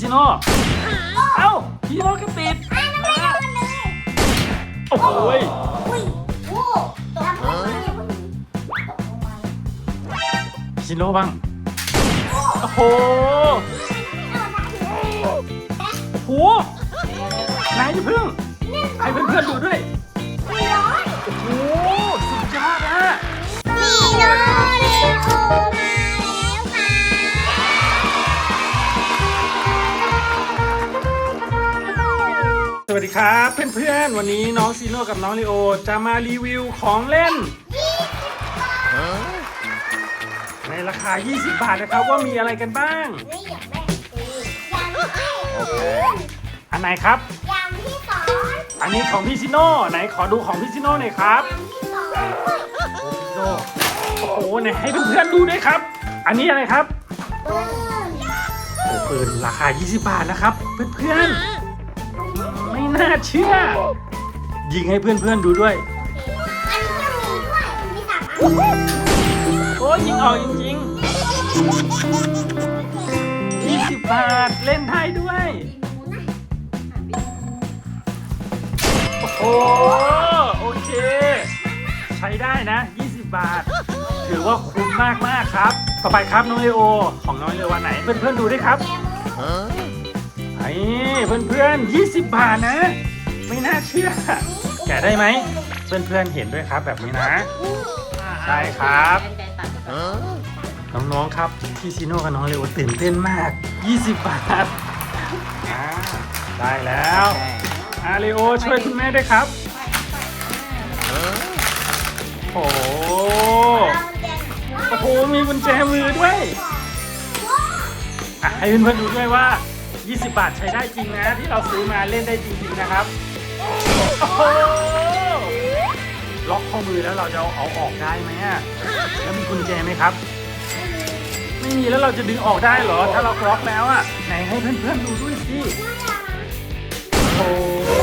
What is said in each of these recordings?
ชิโน่เอ้าพี่โน่ก็ติดโอ้โหยอุ้ยโอ้ตกลงมาเนี่ยมันตกลงมาเลยชิโน่บ้าง โอ้โหโอ้โหนายอย่าเพิ่งให้เพื่อนๆดูด้วย วัสดีครับ เพื่อนๆ วันนี้น้องซีโน่กับน้องลีโอ จะมารีวิวของเล่น ในราคา 20 บาทนะครับว่ามีอะไรกันบ้างนี่อย่างแรกคืออย่างที่โอเคอันไหนครับ อย่างที่สองอันนี้ของพี่ซิโน่ไหนขอดูของพี่ซิโน่หน่อยครับอย่างที่สองซิโน่โอ้โหไหนให้เพื่อนๆดูด้วยครับ อันนี้อะไรครับปืนโอ้ปืนราคา 20 บาทนะครับ เพื่อนๆไม่ น่าเชื่อ ยิงให้เพื่อนๆดูด้วย อันนี้ก็มีด้วย มีสามอันโอ้ยิงออกจริงๆ20บาทเล่นได้ด้วย โอ้โอเค ใช้ได้นะ 20 บาท ถือว่าคุ้มมากมากๆครับ ต่อไปครับน้องเลโอ ของน้องเลโอวันไหน เพื่อนๆดูด้วยครับ ไอ้เพื่อนๆ20 บาทนะ ไม่น่าเชื่อ แกะได้ไหม เพื่อนๆเห็นด้วยครับแบบนี้นะ ใช่ครับ น้องๆครับพี่ชิโน่กับน้องเลโอตื่นเต้นมาก 20 บาทอ่าได้แล้วอาเลโอช่วยคุณแม่ด้วยครับ โอ้โหโอ้โหมีกุญแจมือด้วย อะให้เพื่อนๆดูด้วยว่า 20 บาทใช้ได้จริงนะ ที่เราซื้อมาเล่นได้จริงๆนะครับโอ้โหล็อกข้อมือแล้วเราจะเอาเอาออกได้ไหมอะแล้วมีกุญแจไหมครับ ไม่มีแล้วเราจะดึงออกได้เหรอ ถ้าเราล็อกแล้วอะไหนให้เพื่อนๆดูด้วยสิโอ้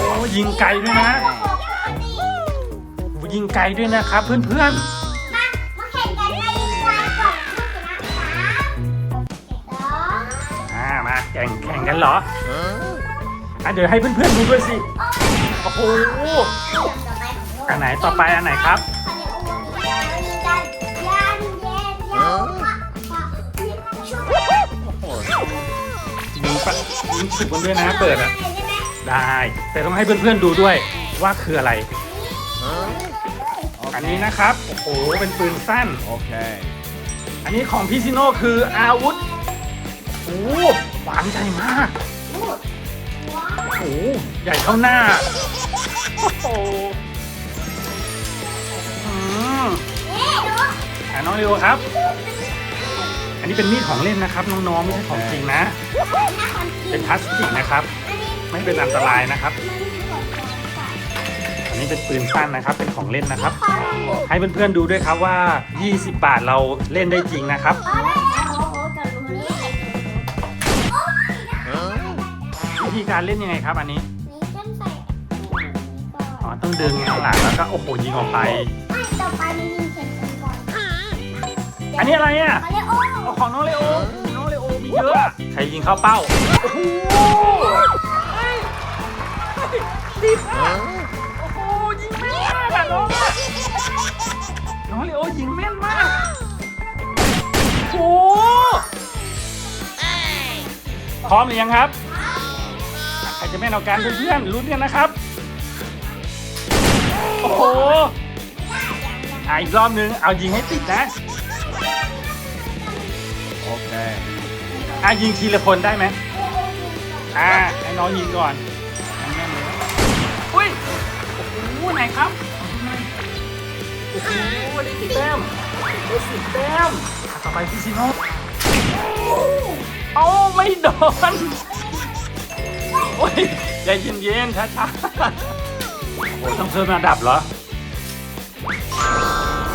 โหยิงไกลด้วยนะโอ้โหยิงไกลด้วยนะครับเพื่อนม กันเหรออะเดี๋ยวให้เพื่อนๆดูด้วยสิโอ้โหอันไหนต่อไปอันไหนครับมีปะมีสึกมันด้วยนะเปิดอะได้ แต่ต้องให้เพื่อนๆดูด้วยว่าคืออะไรอันนี้นะครับ โอ้โห เป็นปืนสั้น Okay. อันนี้ของพี่ซิโน่คืออาวุธ โอ้โหขวานใหญ่มาก โอ้โหใหญ่เท่าหน้า โอ้โหอืมอะน้องเร็วครับ อันนี้เป็นมีดของเล่นนะครับ น้องๆไม่ใช่ของจริงนะ เป็นพลาสติกนะครับ ไม่เป็นอันตรายนะครับ อันนี้เป็นปืนสั้นนะครับ เป็นของเล่นนะครับ ให้เพื่อนๆดูด้วยครับว่า 20 บาทเราเล่นได้จริงนะครับ ธีการเล่นยังไงครับอันนี้อ๋อ ต้องดึงข้างหลังแล้วก็โอ้โหยิงออกไปอันนี้อะไรอะเอาของน้องเลโอน้องเลโอมีเยอะอะ ใครยิงเข้าเป้า โอ้โหเฮ้ยเฮ้ยติดอะโอ้โหยิงแม่นมากอะน้องอะน้องเลโอยิงแม่นมาก โอ้โหพร้อมหรือยังครับอะใคร จะแม่นเอาการเพื่อนๆลุ้นกันนะครับ โอ้โหอะอีกรอบนึง เอายิงให้ติดนะ Okay. อะยิงทีละคนได้ไหมอ่าให้น้องยิงก่อนแน่นๆเลยอุ้ยโอ้โหไหนครับโอ้โหได้สิบแต้มได้สิบแต้มอะต่อไปพี่ซิโน่เอ้าไม่โดนโอ้ยใจเย็นๆช้าๆโอ้โหต้องเพิ่มระดับเหรอ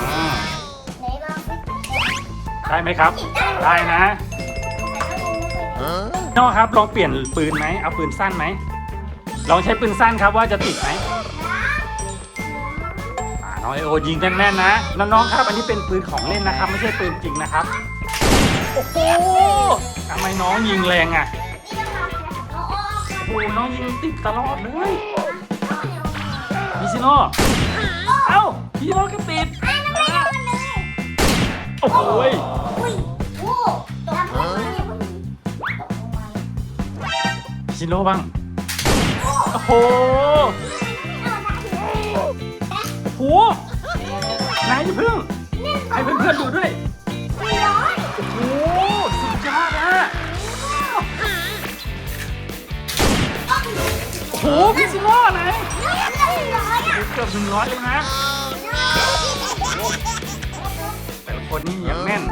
อืมได้ไหมครับ ได้นะ Huh? โน่ครับลองเปลี่ยนปืนไหมเอาปืนสั้นไหมลองใช้ปืนสั้นครับว่าจะติดไหมอ่าน้องไอโอยิงแน่นๆนะน้องๆครับ อันนี้เป็นปืนของเล่นนะครับ ไม่ใช่ปืนจริงนะครับโอ้โหทำไมน้องยิงแรงอะนี่ต้องทำ โหน้องยิงติดตลอดเลยมิซิโน่เอ้าพี่โน่ก็ติดโอ้โหยอุ้ยโอ้ตกลงมาเนี่ยตกลงมามิซิโน่บ้างโอ้โหโอ้โหไหนอย่าเพิ่งให้เพื่อนๆดูด้วย กือบหนึ่งร้อยเลยนะแต่ละคนนี่ยังแน่น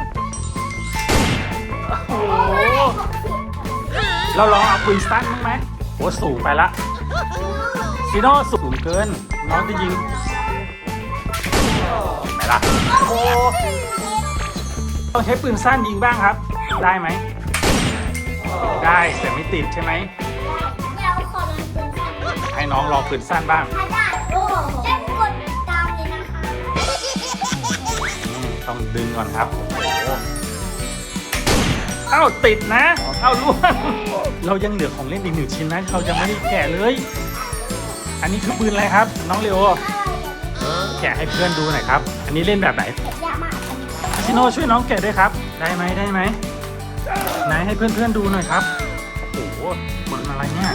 โอ้โห เราลองเอาปืนสั้นมั้างไหมโอ้สูงไปละซิโน่สูงเกิน น้องจะยิงไหนล่ะ โอ้ต้องใช้ปืนสั้นยิงบ้างครับ ได้ไหม ได้แต่ไม่ติดใช่ไหม ให้น้องลองปืนสั้นบ้าง ต้องดึงก่อนครับเอ้าติดนะ เอ้าล่วง เรายังเหลือของเล่นอีกหนึ่งชิ้นนะเรายังไม่ได้แกะเลย อันนี้คือปืนอะไรครับ น้องเลโอแกะให้เพื่อนดูหน่อยครับ อันนี้เล่นแบบไหนชิโนช่วยน้องแกะด้วยครับ ได้ไหมได้ไหมไหนให้เพื่อนๆดูหน่อยครับ โอ้โหปืนอะไรเนี่ย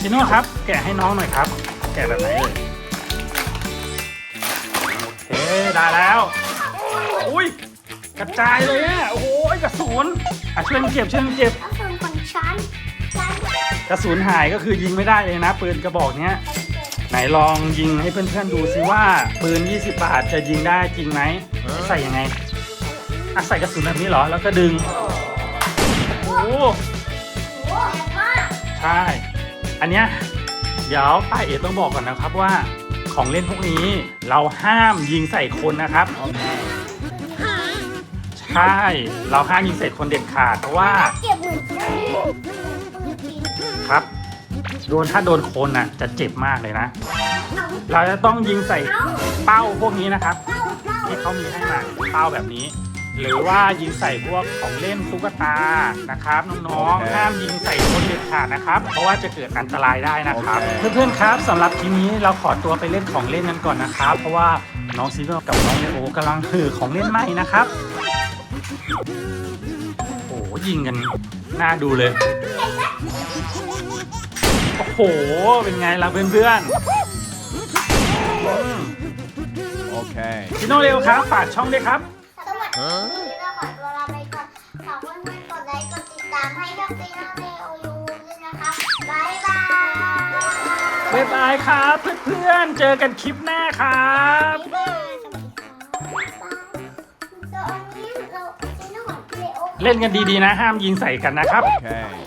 ชิโนครับ แกะให้น้องหน่อยครับ แกะแบบไหนเลยโอเคได้แล้ว อุ้ยกระจายเลยอะโอ้โหกระสุนอะช่วยกันเก็บช่วยกันเก็บกระสุนหายก็คือยิงไม่ได้เลยนะ ปืนกระบอกเนี้ย ไหนลองยิงให้เพื่อนๆดูซิว่า ปืน 20 บาทจะยิงได้จริงไหมใส่ยังไงอะใส่กระสุนแบบนี้เหรอ แล้วก็ดึง โอ้โหใช่ อันเนี้ยเดี๋ยวป้าเอ๋ต้องบอกก่อนนะครับว่า ของเล่นพวกนี้เราห้ามยิงใส่คนนะครับ ใช่ เราห้ามยิงใส่คนเด็ดขาดเพราะว่าเก็บเหมือนกันครับ โดนถ้าโดนคนน่ะ จะเจ็บมากเลยนะ เราจะต้องยิงใส่เป้าพวกนี้นะครับ ที่เขามีให้มาเป้าแบบนี้ หรือว่ายิงใส่พวกของเล่นตุ๊กตานะครับน้องๆห้ามยิงใส่คนเด็ดขาดนะครับ เพราะว่าจะเกิดอันตรายได้นะครับ เพื่อนๆครับสำหรับทีนี้เราขอตัวไปเล่นของเล่นกันก่อนนะครับ เพราะว่าน้องซีโร่กับน้องเลโอกำลังถือของเล่นใหม่นะครับ โอ้ยิงกันน่าดูเลย โอ้โห เป็นไงล่ะเพื่อนๆ โอืม Okay. ชิโนเร็วครับ ฝากช่องด้วยครับ สวัสดีเราขอตัวลาไปก่อนฝากเพื่อนๆกดไลค์ กดติดตามให้ช่องซีโน่เนโอยูด้วยนะครับบ๊ายบาย บ๊ายบายครับ เพื่อนๆ เจอกันคลิปหน้าครับ บ๊ายบาย เล่นกันดีๆนะ ห้ามยิงใส่กันนะครับ Okay. เห็